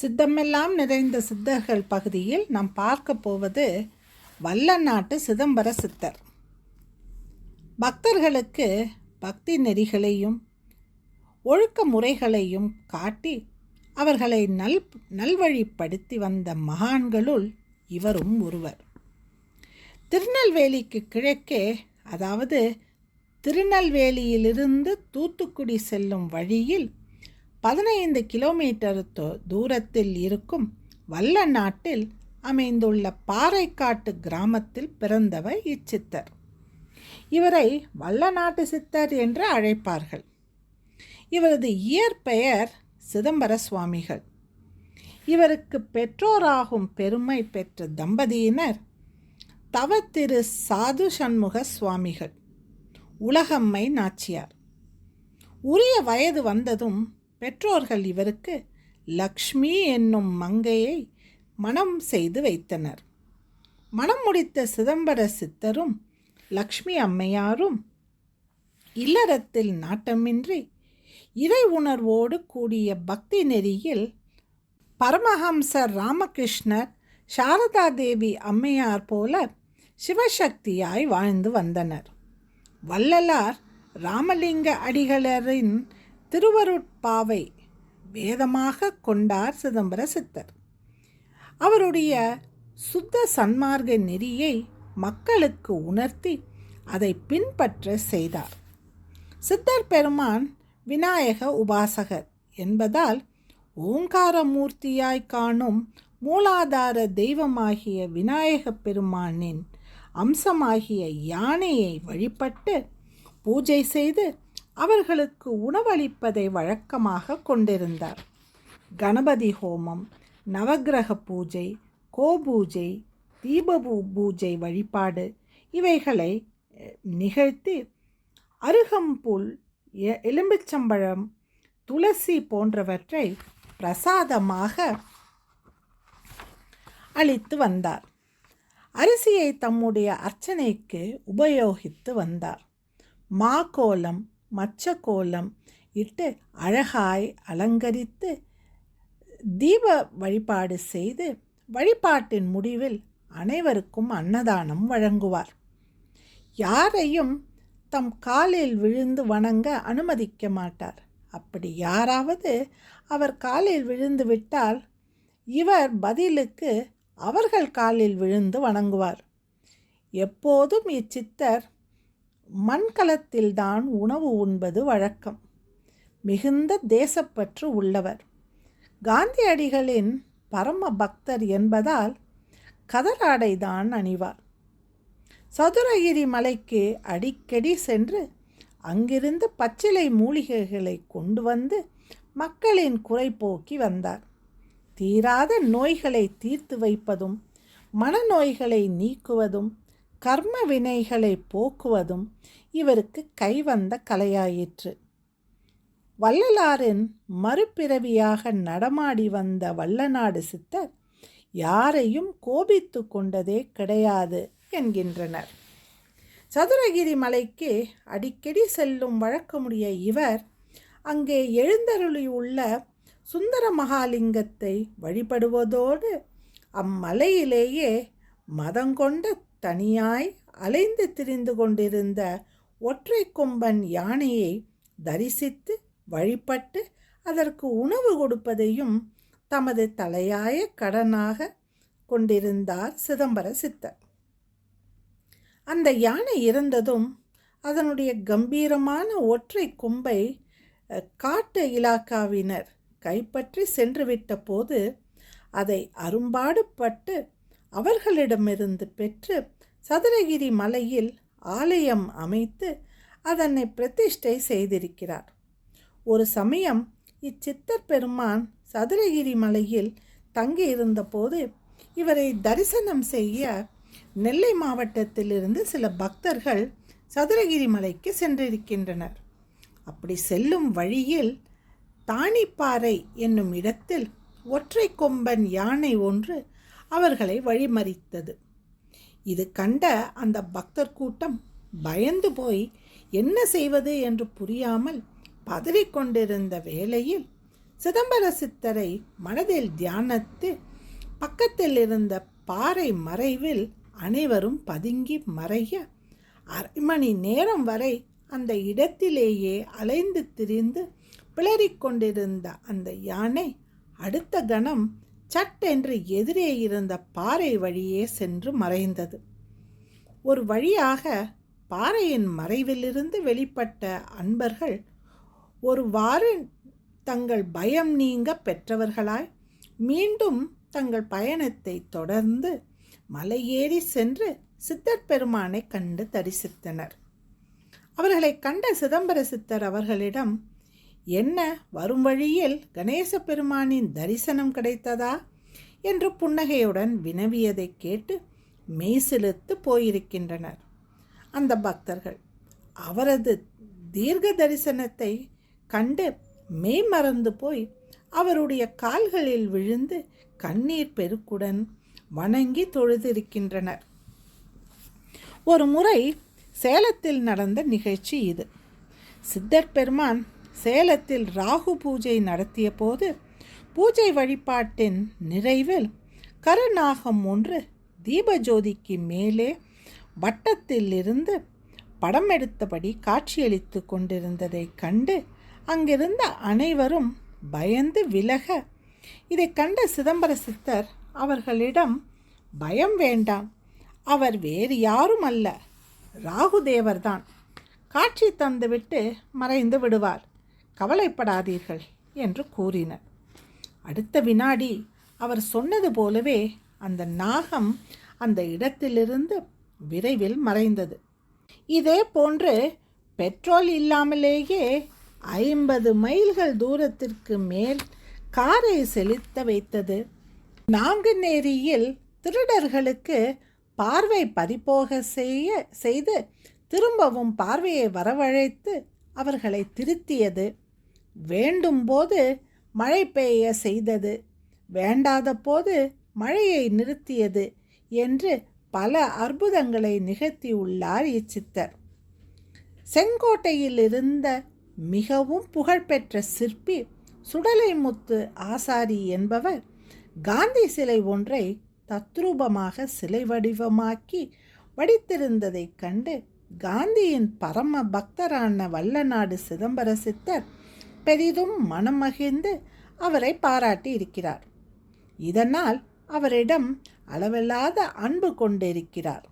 சித்தமெல்லாம் நிறைந்த சித்தர்கள் பகுதியில் நாம் பார்க்க போவது வல்ல நாட்டு சிதம்பர சித்தர். பக்தர்களுக்கு பக்தி நெறிகளையும் ஒழுக்க முறைகளையும் காட்டி அவர்களை நல் நல்வழிப்படுத்தி வந்த மகான்களுள் இவரும் ஒருவர். திருநெல்வேலிக்கு கிழக்கே அதாவது திருநெல்வேலியிலிருந்து தூத்துக்குடி செல்லும் வழியில் பதினைந்து கிலோமீட்டர் தொ- தூரத்தில் இருக்கும் வல்ல நாட்டில் அமைந்துள்ள பாறைக்காட்டு கிராமத்தில் பிறந்தவர் இச்சித்தர். இவரை வல்ல நாட்டு சித்தர் என்று அழைப்பார்கள். இவரது இயற்பெயர் சிதம்பர சுவாமிகள். இவருக்கு பெற்றோராகும் பெருமை பெற்ற தம்பதியினர் தவத்திரு சாது சண்முக சுவாமிகள் உலகம்மை நாச்சியார். உரிய வயது வந்ததும் பெற்றோர்கள் இவருக்கு லக்ஷ்மி என்னும் மங்கையை மணம் செய்து வைத்தனர். மணம் முடித்த சிதம்பர சித்தரும் லக்ஷ்மி அம்மையாரும் இல்லறத்தில் நாட்டமின்றி இறை உணர்வோடு கூடிய பக்தி நெறியில் பரமஹம்சர் ராமகிருஷ்ணர் சாரதா தேவி அம்மையார் போல சிவசக்தியாய் வாழ்ந்து வந்தனர். வள்ளலார் ராமலிங்க அடிகளரின் திருவருட்பாவை வேதமாக கொண்டார் சிதம்பர சித்தர். அவருடைய சுத்த சன்மார்க்க நெறியை மக்களுக்கு உணர்த்தி அதை பின்பற்ற செய்தார். சித்தர் பெருமான் விநாயக உபாசகர் என்பதால் ஓங்காரமூர்த்தியாய் காணும் மூலாதார தெய்வமாகிய விநாயகப் பெருமானின் அம்சமாகிய யானையை வழிபட்டு பூஜை செய்து அவர்களுக்கு உணவளிப்பதை வழக்கமாக கொண்டிருந்தார். கணபதி ஹோமம் நவக்கிரக பூஜை கோபூஜை தீபபூ பூஜை வழிபாடு இவைகளை நிகழ்த்தி அருகம்புல் எ- எலும்பிச்சம்பழம் துளசி போன்றவற்றை பிரசாதமாக அளித்து வந்தார். அரிசியை தம்முடைய அர்ச்சனைக்கு உபயோகித்து வந்தார். மாகோலம் மச்ச கோலம் இட்டு அழகாய் அலங்கரித்து தீப வழிபாடு செய்து வழிபாட்டின் முடிவில் அனைவருக்கும் அன்னதானம் வழங்குவார். யாரையும் தம் காலில் விழுந்து வணங்க அனுமதிக்க மாட்டார். அப்படி யாராவது அவர் காலில் விழுந்து விட்டால் இவர் பதிலுக்கு அவர்கள் காலில் விழுந்து வணங்குவார். எப்போதும் இச்சித்தர் மண்கலத்தில்தான் உணவு உண்பது வழக்கம். மிகுந்த தேசப்பற்று உள்ளவர். காந்தியடிகளின் பரம பக்தர் என்பதால் கதராடைதான் அணிவார். சதுரகிரி மலைக்கு அடிக்கடி சென்று அங்கிருந்து பச்சிலை மூலிகைகளை கொண்டு வந்து மக்களின் குறை போக்கி வந்தார். தீராத நோய்களை தீர்த்து வைப்பதும் மனநோய்களை நீக்குவதும் கர்ம வினைகளை போக்குவதும் இவருக்கு கைவந்த கலையாயிற்று. வள்ளலாரின் மறுபிறவியாக நடமாடி வந்த வல்லநாடு சித்தர் யாரையும் கோபித்து கொண்டதே கிடையாது என்கின்றனர். சதுரகிரி மலைக்கு அடிக்கடி செல்லும் வழக்கமுடைய இவர் அங்கே எழுந்தருளியுள்ள சுந்தர மகாலிங்கத்தை வழிபடுவதோடு அம்மலையிலேயே மதங்கொண்ட தனியாய் அலைந்து திரிந்து கொண்டிருந்த ஒற்றை கொம்பன் யானையை தரிசித்து வழிபட்டு அதற்கு உணவு கொடுப்பதையும் தமது தலையாய கடனாக கொண்டிருந்தார் சிதம்பர சித்தர். அந்த யானை இறந்ததும் அதனுடைய கம்பீரமான ஒற்றை கொம்பை காட்டு இலாக்காவினர் கைப்பற்றி சென்றுவிட்ட போது அதை அரும்பாடுபட்டு அவர்களிடமிருந்து பெற்று சதுரகிரி மலையில் ஆலயம் அமைத்து அதனை பிரதிஷ்டை செய்திருக்கிறார். ஒரு சமயம் இச்சித்தர் பெருமான் சதுரகிரி மலையில் தங்கியிருந்தபோது இவரை தரிசனம் செய்ய நெல்லை மாவட்டத்திலிருந்து சில பக்தர்கள் சதுரகிரி மலைக்கு சென்றிருக்கின்றனர். அப்படி செல்லும் வழியில் தாணிப்பாறை என்னும் இடத்தில் ஒற்றை கொம்பன் யானை ஒன்று அவர்களை வழிமறித்தது. இது கண்ட அந்த பக்தர் கூட்டம் பயந்து போய் என்ன செய்வது? என்று புரியாமல் பதறிக்கொண்டிருந்த வேளையில் சிதம்பர சித்தரை மனதில் தியானத்து பக்கத்தில் இருந்த பாறை மறைவில் அனைவரும் பதுங்கி மறைய அரை மணி நேரம் வரை அந்த இடத்திலேயே அலைந்து திரிந்து பிளறிக்கொண்டிருந்த அந்த யானை அடுத்த கணம் சட்டென்று எதிரே இருந்த பாறை வழியே சென்று மறைந்தது. ஒரு வழியாக பாறையின் மறைவிலிருந்து வெளிப்பட்ட அன்பர்கள் ஒருவாறு தங்கள் பயம் நீங்க பெற்றவர்களாய் மீண்டும் தங்கள் பயணத்தை தொடர்ந்து மலையேறி சென்று சித்தர் பெருமானை கண்டு தரிசித்தனர். அவர்களை கண்ட சிதம்பர சித்தர் அவர்களிடம் என்ன வரும் வழியில் கணேச பெருமானின் தரிசனம் கிடைத்ததா? என்று புன்னகையுடன் வினவியதை கேட்டு மெய்சிலுத்து போயிருக்கின்றனர். அந்த பக்தர்கள் அவரது தீர்க்க தரிசனத்தை கண்டு மெய் மறந்து போய் அவருடைய கால்களில் விழுந்து கண்ணீர் பெருக்குடன் வணங்கி தொழுதிருக்கின்றனர். ஒரு முறை சேலத்தில் நடந்த நிகழ்ச்சி இது. சித்தர் பெருமான் சேலத்தில் ராகு பூஜை நடத்திய போது பூஜை வழிபாட்டின் நிறைவில் கருநாகம் ஒன்று தீபஜோதிக்கு மேலே வட்டத்தில் இருந்து படம் எடுத்தபடி காட்சியளித்து கொண்டிருந்ததை கண்டு அங்கிருந்த அனைவரும் பயந்து விலக இதை கண்ட சிதம்பர சித்தர் அவர்களிடம் பயம் வேண்டாம். அவர் வேறு யாரும் அல்ல ராகுதேவர்தான். காட்சி தந்துவிட்டு மறைந்து விடுவார். கவலைப்படாதீர்கள் என்று கூறினர். அடுத்த வினாடி அவர் சொன்னது போலவே அந்த நாகம் அந்த இடத்திலிருந்து விரைவில் மறைந்தது. இதே போன்று பெட்ரோல் இல்லாமலேயே ஐம்பது மைல்கள் தூரத்திற்கு மேல் காரை செலுத்த வைத்தது. நாங்குநேரியில் திருடர்களுக்கு பார்வை பறிபோக செய்ய செய்து திரும்பவும் பார்வையை வரவழைத்து அவர்களை திருத்தியது. வேண்டும் போது மழை பெய்ய செய்தது வேண்டாத போது மழையை நிறுத்தியது என்று பல அற்புதங்களை நிகழ்த்தியுள்ளார் இச்சித்தர். செங்கோட்டையில் இருந்த மிகவும் புகழ்பெற்ற சிற்பி சுடலைமுத்து ஆசாரி என்பவர் காந்தி சிலை ஒன்றை தத்ரூபமாக சிலை வடிவமாக்கி வடித்திருந்ததைக் கண்டு காந்தியின் பரம பக்தரான வல்லநாடு சிதம்பர சித்தர் பெரிதும் மனம் மகிழ்ந்து அவரை பாராட்டி இருக்கிறார். இதனால் அவரிடம் அளவில்லாத அன்பு கொண்டிருக்கிறார்.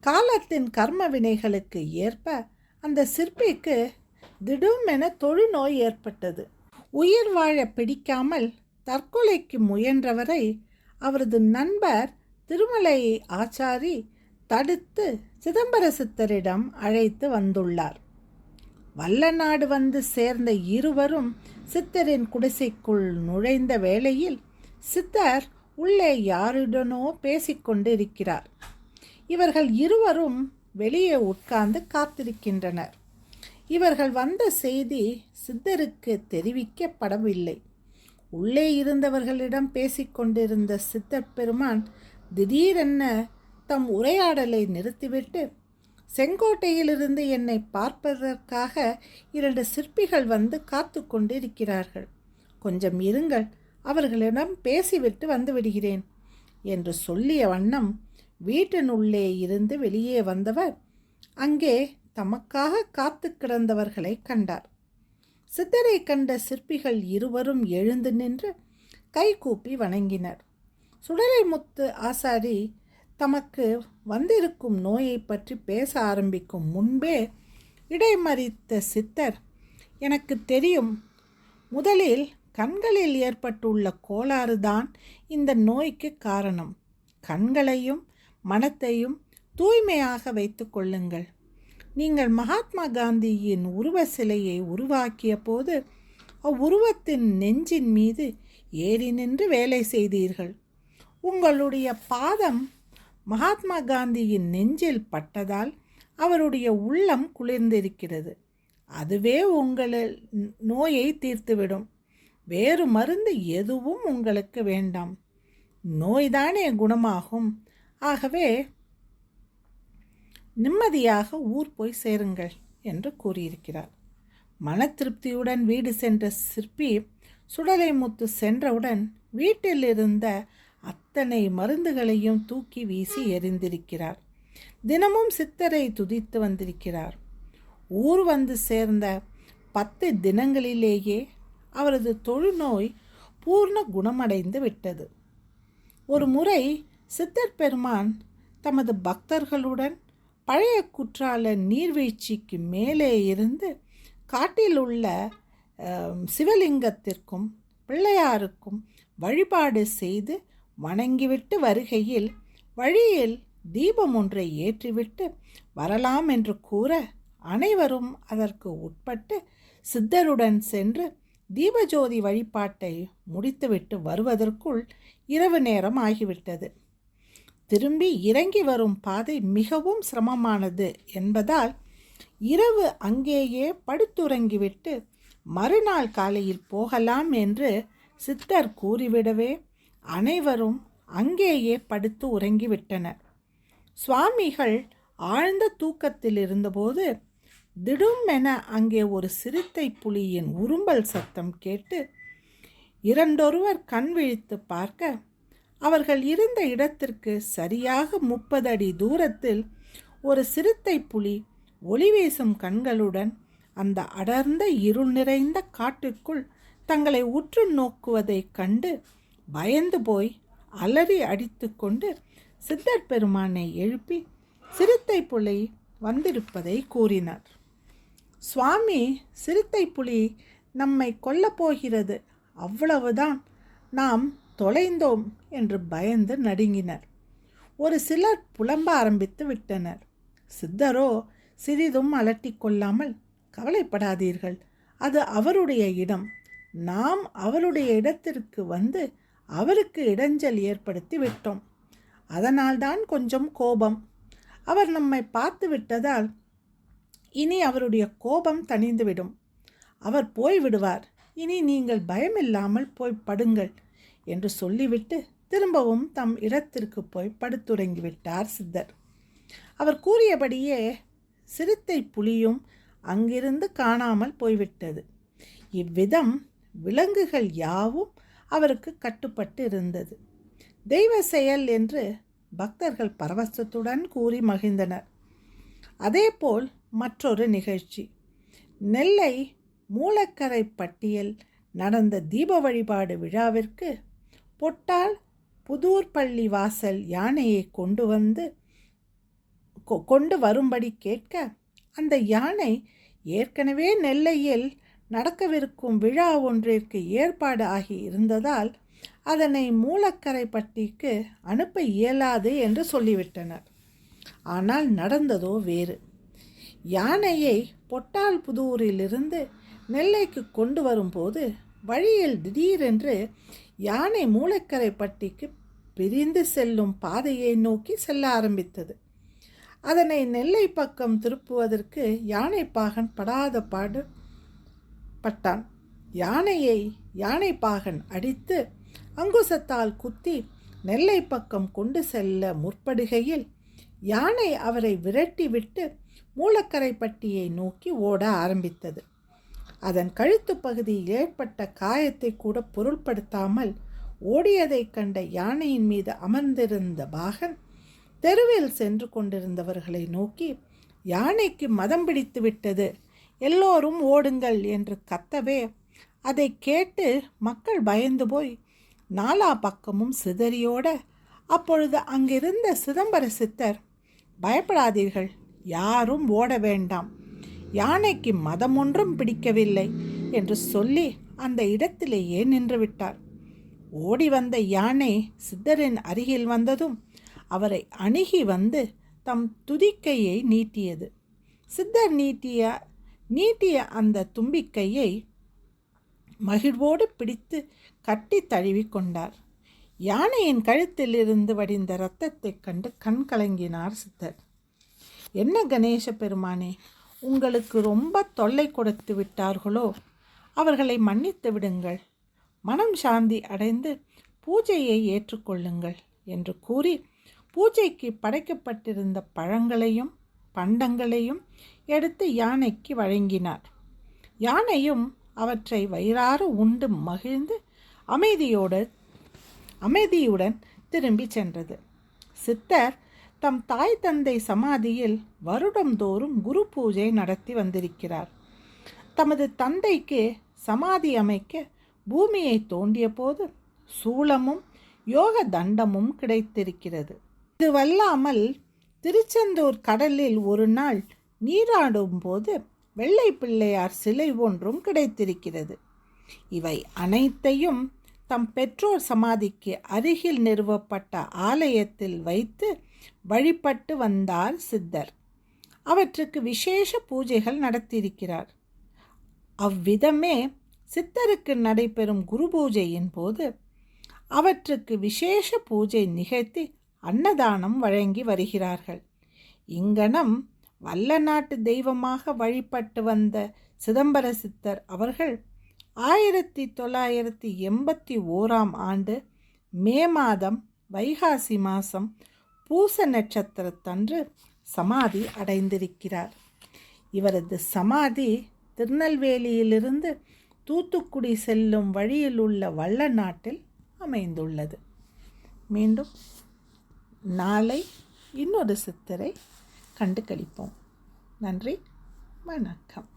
காலத்தின் கர்ம வினைகளுக்கு ஏற்ப அந்த சிற்பிக்கு திடுமென தொழுநோய் ஏற்பட்டது. உயிர் வாழ பிடிக்காமல் தற்கொலைக்கு முயன்றவரை அவரது நண்பர் திருமலை ஆச்சாரி தடுத்து சிதம்பர சித்தரிடம் அழைத்து வந்துள்ளார். வல்லநாடு வந்து சேர்ந்த இருவரும் சித்தரின் குடிசைக்குள் நுழைந்த வேளையில் சித்தர் உள்ளே யாருடனோ பேசிக்கொண்டிருக்கிறார். இவர்கள் இருவரும் வெளியே உட்கார்ந்து காத்திருக்கின்றனர். இவர்கள் வந்த செய்தி சித்தருக்கு தெரிவிக்கப்படவில்லை. உள்ளே இருந்தவர்களிடம் பேசிக்கொண்டிருந்த சித்தர் பெருமான் திடீரென தம் உரையாடலை நிறுத்திவிட்டு செங்கோட்டையிலிருந்து என்னை பார்ப்பதற்காக இரண்டு சிற்பிகள் வந்து காத்து கொண்டிருக்கிறார்கள். கொஞ்சம் இருங்கள் அவர்களிடம் பேசிவிட்டு வந்து விடுகிறேன் என்று சொல்லிய வண்ணம் வீட்டினுள்ளே இருந்து வெளியே வந்தவர் அங்கே தமக்காக காத்து கிடந்தவர்களை கண்டார். சித்தரை கண்ட சிற்பிகள் இருவரும் எழுந்து நின்று கைகூப்பி வணங்கினர். சுடலை முத்து ஆசாரி தமக்கு வந்திருக்கும் நோயை பற்றி பேச ஆரம்பிக்கும் முன்பே இடைமறித்த சித்தர் எனக்கு தெரியும் முதலில் கண்களில் ஏற்பட்டுள்ள கோளாறு தான் இந்த நோய்க்கு காரணம். கண்களையும் மனத்தையும் தூய்மையாக வைத்து கொள்ளுங்கள். நீங்கள் மகாத்மா காந்தியின் உருவ சிலையை உருவாக்கிய போது அவ்வுருவத்தின் நெஞ்சின் மீது ஏறி நின்று வேலை செய்தீர்கள். உங்களுடைய பாதம் மகாத்மா காந்தியின் நெஞ்சில் பட்டதால் அவருடைய உள்ளம் குளிர்ந்திருக்கிறது. அதுவே உங்கள் நோயை தீர்த்துவிடும். வேறு மருந்து எதுவும் உங்களுக்கு வேண்டாம். நோய்தானே குணமாகும். ஆகவே நிம்மதியாக ஊர் போய் சேருங்கள் என்று கூறியிருக்கிறார். மன திருப்தியுடன் வீடு சென்ற சிற்பி சுடலைமுத்து சென்றவுடன் வீட்டில் இருந்த அத்தனை மருந்துகளையும் தூக்கி வீசி எறிந்திருக்கிறார் தினமும் சித்தரை துதித்து வந்திருக்கிறார். ஊர் வந்து சேர்ந்த பத்து தினங்களிலேயே அவரது தொழுநோய் பூர்ண குணமடைந்து விட்டது. ஒரு முறை சித்தர் பெருமான் தமது பக்தர்களுடன் பழைய குற்றால நீர்வீழ்ச்சிக்கு மேலே இருந்து காட்டில் உள்ள சிவலிங்கத்திற்கும் பிள்ளையாருக்கும் வழிபாடு செய்து வணங்கிவிட்டு வருகையில் வழியில் தீபம் ஒன்றை ஏற்றிவிட்டு வரலாம் என்று கூற அனைவரும் அதற்கு உட்பட்டு சித்தருடன் சென்று தீபஜோதி வழிபாட்டை முடித்துவிட்டு வருவதற்குள் இரவு நேரம் ஆகிவிட்டது. திரும்பி இறங்கி வரும் பாதை மிகவும் சிரமமானது என்பதால் இரவு அங்கேயே படுத்துறங்கிவிட்டு மறுநாள் காலையில் போகலாம் என்று சித்தர் கூறிவிடவே அனைவரும் அங்கேயே படுத்து உறங்கிவிட்டனர். சுவாமிகள் ஆழ்ந்த தூக்கத்தில் இருந்தபோது திடுமென அங்கே ஒரு சிறுத்தை புலியின் உரும்பல் சத்தம் கேட்டு இரண்டொருவர் கண் விழித்து பார்க்க அவர்கள் இருந்த இடத்திற்கு சரியாக முப்பது அடி தூரத்தில் ஒரு சிறுத்தை புலி ஒளி வீசும் கண்களுடன் அந்த அடர்ந்த இருள் நிறைந்த காட்டிற்குள் தங்களை உற்று நோக்குவதைக் கண்டு பயந்து போய் அலறி அடித்து கொண்டு சித்தர் பெருமானை எழுப்பி சிறுத்தை புலி வந்திருப்பதை கூறினார். சுவாமி சிறுத்தை புலி நம்மை கொல்லப்போகிறது அவ்வளவுதான். நாம் தொலைந்தோம் என்று பயந்து நடுங்கினர். ஒரு சிலர் புலம்ப ஆரம்பித்து விட்டனர். சித்தரோ சிறிதும் அலட்டி கொள்ளாமல் கவலைப்படாதீர்கள். அது அவருடைய இடம். நாம் அவருடைய இடத்திற்கு வந்து அவருக்கு இடைஞ்சல் ஏற்படுத்தி விட்டோம். அதனால்தான் கொஞ்சம் கோபம். அவர் நம்மை பார்த்து விட்டதால் இனி அவருடைய கோபம் தணிந்துவிடும். அவர் போய் விடுவார். இனி நீங்கள் பயமில்லாமல் போய் படுங்கள் என்று சொல்லிவிட்டு திரும்பவும் தம் இடத்திற்கு போய் படுத்துறங்கிவிட்டார் சித்தர். அவர் கூறியபடியே சிறுத்தை புலியும் அங்கிருந்து காணாமல் போய்விட்டது. இவ்விதம் விலங்குகள் யாவும் அவருக்கு கட்டுப்பட்டு இருந்தது. தெய்வ செயல் என்று பக்தர்கள் பரவசத்துடன் கூறி மகிழ்ந்தனர். அதேபோல் மற்றொரு நிகழ்ச்சி. நெல்லை மூலக்கரை பட்டியல் நடந்த தீப வழிபாடு விழாவிற்கு பொட்டால் புதூர் பள்ளி வாசல் யானையை கொண்டு வந்து கொண்டு வரும்படி கேட்க அந்த யானை ஏற்கனவே நெல்லையில் நடக்கவிருக்கும் விழா ஒன்றிற்கு ஏற்பாடு ஆகி இருந்ததால் அதனை மூலக்கரை பட்டிக்கு அனுப்ப இயலாது என்று சொல்லிவிட்டனர். ஆனால் நடந்ததோ வேறு. யானையை பொட்டால் புதூரிலிருந்து நெல்லைக்கு கொண்டு வரும்போது வழியில் திடீரென்று யானை மூலக்கரை பட்டிக்கு பிரிந்து செல்லும் பாதையை நோக்கி செல்ல ஆரம்பித்தது. அதனை நெல்லை பக்கம் திருப்புவதற்கு யானை பாகன் படாத பாடு பட்டான். யானையை யானை பாகன் அடித்து அங்குசத்தால் குத்தி நெல்லை பக்கம் கொண்டு செல்ல முற்படுகையில் யானை அவரை விரட்டிவிட்டு மூலக்கரை பட்டியை நோக்கி ஓட ஆரம்பித்தது. அதன் கழுத்து பகுதியில் ஏற்பட்ட காயத்தை கூட பொருள்படுத்தாமல் ஓடியதைக் கண்ட யானையின் மீது அமர்ந்திருந்த பாகன் தெருவில் சென்று கொண்டிருந்தவர்களை நோக்கி யானைக்கு மதம் பிடித்து விட்டது? எல்லோரும் ஓடுங்கள் என்று கத்தவே அதை கேட்டு மக்கள் பயந்து போய் நாலா பக்கமும் சிதறியோட அப்பொழுது அங்கிருந்த சிதம்பர சித்தர் பயப்படாதீர்கள் யாரும் ஓட வேண்டாம். யானைக்கு மதம் ஒன்றும் பிடிக்கவில்லை என்று சொல்லி அந்த இடத்திலேயே நின்றுவிட்டார் ஓடி வந்த யானை சித்தரின் அருகில் வந்ததும் அவரை அணுகி வந்து தம் துதிக்கையை நீட்டியது. சித்தர் நீட்டிய நீட்டிய அந்த தும்பிக்கையை மகிழ்வோடு பிடித்து கட்டி தழுவி கொண்டார் யானையின் கழுத்திலிருந்து வடிந்த இரத்தத்தைக் கண்டு கண் கலங்கினார் சித்தர். என்ன கணேச பெருமானே உங்களுக்கு ரொம்ப தொல்லை கொடுத்து விட்டார்களோ? அவர்களை மன்னித்து விடுங்கள். மனம் சாந்தி அடைந்து பூஜையை ஏற்றுக்கொள்ளுங்கள் என்று கூறி பூஜைக்கு படைக்கப்பட்டிருந்த பழங்களையும் பண்டங்களையும் எடுத்து யானைக்கு வழங்கினார். யானையும் அவற்றை வயிறார உண்டு மகிழ்ந்து அமைதியோடு அமைதியுடன் திரும்பி சென்றது. சித்தர் தம் தாய் தந்தை சமாதியில் வருடந்தோறும் குரு பூஜை நடத்தி வந்திருக்கிறார். தமது தந்தைக்கு சமாதி அமைக்க பூமியை தோண்டிய போது சூளமும் யோக தண்டமும் கிடைத்திருக்கிறது. இதுவல்லாமல் திருச்செந்தூர் கடலில் ஒரு நாள் நீராடும் போது வெள்ளை பிள்ளையார் சிலை ஒன்றும் கிடைத்திருக்கிறது. இவை அனைத்தையும் தம் பெற்றோர் சமாதிக்கு அருகில் நிறுவப்பட்ட ஆலயத்தில் வைத்து வழிபட்டு வந்தார் சித்தர். அவற்றுக்கு விசேஷ பூஜைகள் நடத்தியிருக்கிறார். அவ்விதமே சித்தருக்கு நடைபெறும் குரு பூஜையின் போது அவற்றுக்கு விசேஷ பூஜை நிகழ்த்தி அன்னதானம் வழங்கி வருகிறார்கள். இங்கனம் வல்ல நாட்டு தெய்வமாக வழிபட்டு வந்த சிதம்பர சித்தர் அவர்கள் ஆயிரத்தி தொள்ளாயிரத்தி எண்பத்தி ஓராம் ஆண்டு மே மாதம் வைகாசி மாதம் பூச நட்சத்திரத்தன்று சமாதி அடைந்திருக்கிறார். இவரது சமாதி திருநெல்வேலியிலிருந்து தூத்துக்குடி செல்லும் வழியில் உள்ள வள்ள நாட்டில் அமைந்துள்ளது. மீண்டும் நாளை இன்னொரு சித்தரை கண்டு கழிப்போம் நன்றி வணக்கம்.